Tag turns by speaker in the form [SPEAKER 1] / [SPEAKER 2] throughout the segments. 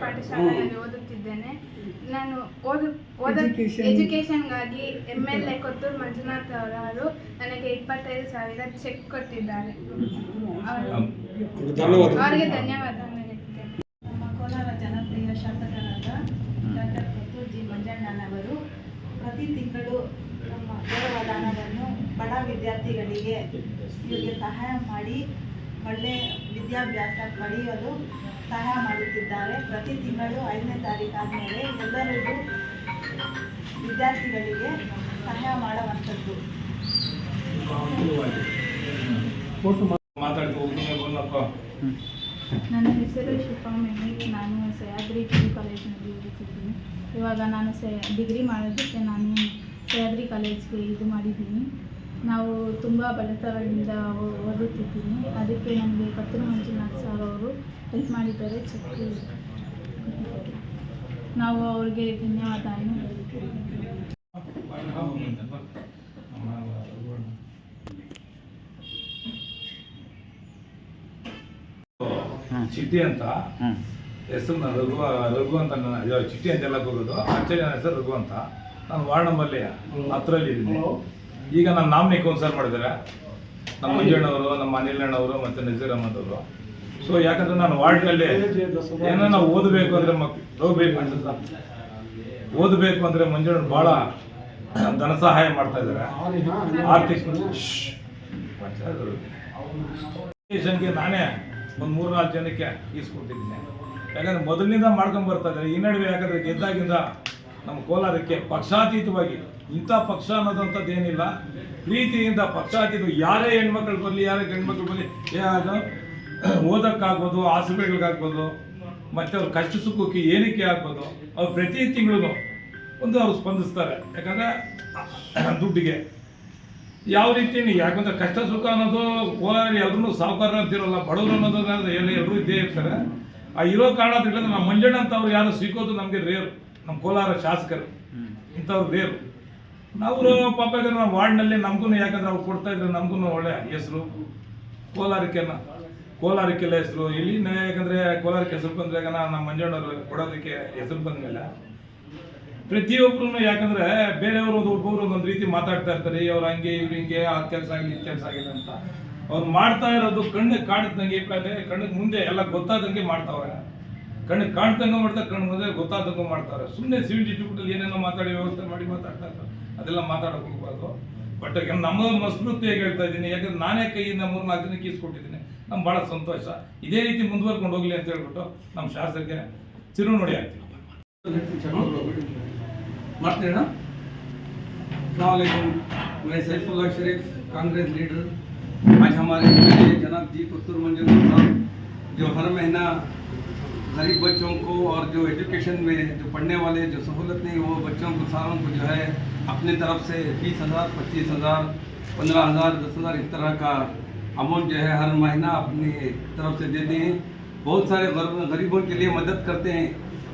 [SPEAKER 1] ಪಾಠಶಾಲೆಯಲ್ಲಿ ಓದುತ್ತಿದ್ದೇನೆ. ನಾನು ಓದು ಓದ. ಎಜುಕೇಷನ್ಗಾಗಿ M L A Kothur Manjunath ಅವರು ನನಗೆ ಇಪ್ಪತ್ತೈದು ಸಾವಿರ ಚೆಕ್ ಕೊಟ್ಟಿದ್ದಾರೆ. ಅವರು- ಅವರಿಗೆ ಧನ್ಯವಾದ
[SPEAKER 2] ನಮ್ಮ ಕೋಲಾರ ಜನಪ್ರಿಯ ಶಾಸಕರಾದ ಡಾಕ್ಟರ್ ಕೊತ್ತೂರು ಜಿ ಮಂಜಣ್ಣನವರು ಪ್ರತಿ ತಿಂಗಳು ನಮ್ಮ ಗೌರವ ದಾನವನ್ನು ಬಡ ವಿದ್ಯಾರ್ಥಿಗಳಿಗೆ ಸಹಾಯ ಮಾಡಿ ಒಳ್ಳೆ ವಿದ್ಯಾಭ್ಯಾಸ ಪಡೆಯಲು ಸಹಾಯ ಮಾಡುತ್ತಿದ್ದಾರೆ. ಪ್ರತಿ ತಿಂಗಳು ಐದನೇ ತಾರೀಕು ಮೇಲೆ ಎಲ್ಲರಿಗೂ ವಿದ್ಯಾರ್ಥಿಗಳಿಗೆ ಸಹಾಯ ಮಾಡುವಂಥದ್ದು.
[SPEAKER 3] ನನ್ನ ಹೆಸರು ಶಿಫಾ ಮೆಮಿಕ್ ನಾನು ಸಹ್ಯಾದ್ರಿ ಡಿಗ್ರಿ ಕಾಲೇಜಿನಲ್ಲಿ ಓದುತ್ತಿದ್ದೀನಿ. ಇವಾಗ ನಾನು ಸೆ ಡಿಗ್ರಿ ಮಾಡೋದಕ್ಕೆ ನಾನು ಸಹ್ಯಾದ್ರಿ ಕಾಲೇಜ್ಗೆ ಇದು ಮಾಡಿದ್ದೀನಿ. ನಾವು ತುಂಬ ಬಡತನದಿಂದ ಓದುತ್ತಿದ್ದೀನಿ. ಅದಕ್ಕೆ ನಮಗೆ ಕತ್ತೂರು ಮಂಜುನಾಥ್ ಸರ್ ಅವರು ಹೆಲ್ಪ್ ಮಾಡಿದ್ದಾರೆ. ಚೆಕ್ ಕೊಟ್ಟಿದ್ದಾರೆ. ನಾವು ಅವ್ರಿಗೆ ಧನ್ಯವಾದವನ್ನು ಹೇಳ್ತೀವಿ
[SPEAKER 4] ಚಿಟ್ಟಿ ಅಂತ. ಹೆಸರು ನಾನು ರಘು ರಘು ಅಂತ ನನ್ನ ಚಿಟ್ಟಿ ಹೋಗೋದು ಆಕ್ಚುಲಿ ನನ್ನ ಹೆಸರು ರಘು ಅಂತ. ನಾನು ವಾರ್ಡ್ ನಂಬರ್ಲಿ ಹತ್ತರಲ್ಲಿ ಇದ್ದೀನಿ ಈಗ ನನ್ನ ನಾಮಿನಿ ಕೌನ್ಸರ್ ಮಾಡಿದ್ದಾರೆ. ನಮ್ಮ ಮಂಜಣ್ಣವರು, ನಮ್ಮ ಅನಿಲ್ ಅಣ್ಣವರು ಮತ್ತು ನಜೀರ್ ಅಹಮದ್ ಅವರು ಸೊ ಯಾಕಂದ್ರೆ ನಾನು ವಾರ್ಡ್ನಲ್ಲಿ ಏನೋ ನಾವು ಓದಬೇಕು ಅಂದರೆ ಹೋಗ್ಬೇಕು ಅಂತ. ಓದಬೇಕು ಅಂದರೆ ಮಂಜಣ್ಣ ಭಾಳ ಧನ ಸಹಾಯ ಮಾಡ್ತಾ ಇದ್ದಾರೆ. ಆರ್ಥಿಕ ನಾನೇ ಒಂದು ಮೂರು ನಾಲ್ಕು ಜನಕ್ಕೆ ಈಸ್ಕೊಟ್ಟಿದ್ದೀನಿ ಯಾಕಂದ್ರೆ ಮೊದಲಿನಿಂದ ಮಾಡ್ಕೊಂಡು ಬರ್ತಾ ಇದ್ದಾರೆ. ಈ ನಡುವೆ ಯಾಕಂದ್ರೆ ಗೆದ್ದಾಗಿಂದ ನಮ್ಮ ಕೋಲಾರಕ್ಕೆ ಪಕ್ಷಾತೀತವಾಗಿ, ಇಂಥ ಪಕ್ಷ ಅನ್ನೋದಂಥದ್ದು ಏನಿಲ್ಲ. ಪ್ರೀತಿಯಿಂದ ಪಕ್ಷಾತೀತ ಯಾರೇ ಹೆಣ್ಮಕ್ಳು ಬರಲಿ, ಯಾರೇ ಗಂಡ್ಮಕ್ಳು ಬರಲಿ ಯಾರು ಓದೋಕ್ಕಾಗ್ಬೋದು ಹಾಸ್ಪಿಟ್ಲ್ಗಾಗ್ಬೋದು ಮತ್ತು ಅವ್ರ ಕಷ್ಟ ಸುಖಕ್ಕೆ ಏನಕ್ಕೆ ಆಗ್ಬೋದು, ಅವ್ರು ಪ್ರತಿ ತಿಂಗಳು ಒಂದು ಅವ್ರು ಸ್ಪಂದಿಸ್ತಾರೆ. ಯಾಕಂದರೆ, ದುಡ್ಡಿಗೆ ಯಾವ ರೀತಿ ಯಾಕಂದ್ರೆ ಕಷ್ಟ ಸುಖ ಅನ್ನೋದು ಕೋಲಾರ ಎಲ್ಲರೂ ಸಾಹುಕಾರ ಅಂತಿರೋಲ್ಲ, ಬಡವರು ಅನ್ನೋದು ಎಲ್ಲ ಎಲ್ಲರೂ ಇದ್ದೇ ಇರ್ತಾರೆ. ಆ ಇರೋ ಕಾರಣದಿಂದ ನಮ್ಮ ಮಂಜಣ್ಣ ಅಂತ ಅವ್ರು ಯಾರು ಸಿಗೋದು ನಮಗೆ ರೇರು. ನಮ್ಮ ಕೋಲಾರ ಶಾಸಕರು ಇಂಥವ್ರು ಬೇರು. ಅವರು ಪಾಪ ಇದ್ರೆ ನಮ್ಮ ವಾರ್ಡ್ನಲ್ಲಿ ನಮಗೂ ಯಾಕಂದ್ರೆ ಅವ್ರು ಕೊಡ್ತಾ ಇದ್ರೆ ನಮಗೂ ಒಳ್ಳೆ ಹೆಸರು. ಕೋಲಾರಕ್ಕೆನ ಕೋಲಾರಕ್ಕೆಲ್ಲ ಹೆಸರು. ಇಲ್ಲಿ ಯಾಕಂದರೆ ಯಾಕಂದ್ರೆ ಕೋಲಾರಕ್ಕೆ ಹೆಸರು ಬಂದಾಗ ನಮ್ಮ ಮಂಜಣ್ಣವರು ಕೊಡೋದಕ್ಕೆ ಹೆಸರು ಬಂದ ಮೇಲೆ ಪ್ರತಿಯೊಬ್ಬರು ಯಾಕಂದ್ರೆ ಬೇರೆಯವರು ಒಬ್ಬೊಬ್ರು ಒಂದೊಂದು ರೀತಿ ಮಾತಾಡ್ತಾ ಇರ್ತಾರೆ. ಅವ್ರು ಹಂಗೆ ಇವ್ರು ಹಿಂಗೆ ಆ ಕೆಲಸ ಆಗಿ ಈ ಕೆಲಸ ಆಗಿದೆ ಅಂತ. ಅವ್ರು ಮಾಡ್ತಾ ಇರೋದು ಕಣ್ಣಿಗೆ ಕಾಣಿಸ್ದಂಗೆ ಕಣ್ಣಿಗೆ ಮುಂದೆ ಎಲ್ಲ ಗೊತ್ತಾದಂಗೆ ಮಾಡ್ತಾವ್ರೆ. ಕಣ್ಣಿಗೆ ಕಾಣ್ದಂಗೆ ಮಾಡ್ತಾರೆ ಕಣ್ಣು ಮುಂದೆ ಗೊತ್ತಾದಂಗೆ ಮಾಡ್ತಾರೆ ಸುಮ್ಮನೆ ಸಿವಿಲ್ ಡಿಸ್ಟ್ರಿಬ್ಯೂಟಲ್ಲಿ ಏನೇನೋ ಮಾತಾಡಿ ವ್ಯವಸ್ಥೆ ಮಾಡಿ ಮಾತಾಡ್ತಾ ಇರ್ತಾರೆ ಅದೆಲ್ಲ ಮಾತಾಡೋಕೆ ಹೋಗ್ಬಾರ್ದು ಬಟ್ ನಮ್ಮ ಮಸ್ಮೃತಿಯಾಗಿ ಹೇಳ್ತಾ ಇದ್ದೀನಿ ಯಾಕಂದ್ರೆ ನಾನೇ ಕೈಯಿಂದ ಮೂರು ನಾಲ್ಕು ಜನಕ್ಕೆ ಈಸ್ಕೊಟ್ಟಿದ್ದೀನಿ ನಮ್ಗೆ ಭಾಳ ಸಂತೋಷ ಇದೇ ರೀತಿ ಮುಂದುವರ್ಕೊಂಡು ಹೋಗ್ಲಿ ಅಂತ ಹೇಳ್ಬಿಟ್ಟು ನಮ್ಮ ಶಾಸಕರಿಗೆ ಚಿರುನುಡಿ ಆಗ್ತೀವಿ
[SPEAKER 5] मारते अलैक्म मैं सैफुल्ला शरीफ कांग्रेस लीडर आज हमारे एमएलए जनाब जी कुत्तुर मंजूर साहब जो हर महीना गरीब बच्चों को और जो एजुकेशन में जो पढ़ने वाले जो सहूलत नहीं, वो बच्चों को सारों को जो है अपने तरफ़ से बीस हज़ार, पच्चीस हज़ार, पंद्रह हज़ार, दस हज़ार इस तरह का अमाउंट जो है हर महीना अपनी तरफ़ से देते हैं। बहुत सारे गर- गरीबों के लिए मदद करते हैं।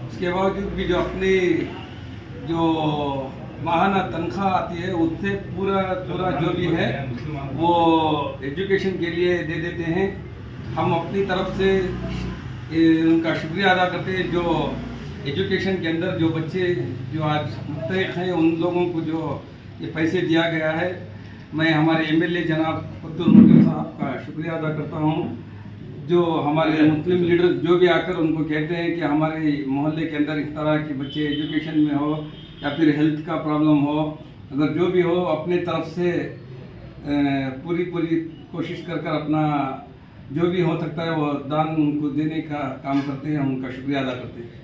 [SPEAKER 5] उसके बावजूद भी जो अपनी जो माहाना तनख्वाह आती है, उससे पूरा पूरा जो भी है, वो एजुकेशन के लिए दे देते हैं। हम अपनी तरफ़ से ये उनका शुक्रिया अदा करते हैं जो एजुकेशन के अंदर जो बच्चे जो आज मुस्तक हैं उन लोगों को जो ये पैसे दिया गया है। मैं हमारे एमएलए जनाब अब्दुल साहब का शुक्रिया अदा करता हूँ। जो हमारे मुस्लिम लीडर जो भी आकर उनको कहते हैं कि हमारे मोहल्ले के अंदर इस तरह के बच्चे एजुकेशन में हो या फिर हेल्थ का प्रॉब्लम हो अगर जो भी हो अपने तरफ़ से पूरी पूरी कोशिश कर कर अपना जो भी हो सकता है वो दान उनको देने का काम करते हैं उनका शुक्रिया अदा करते हैं।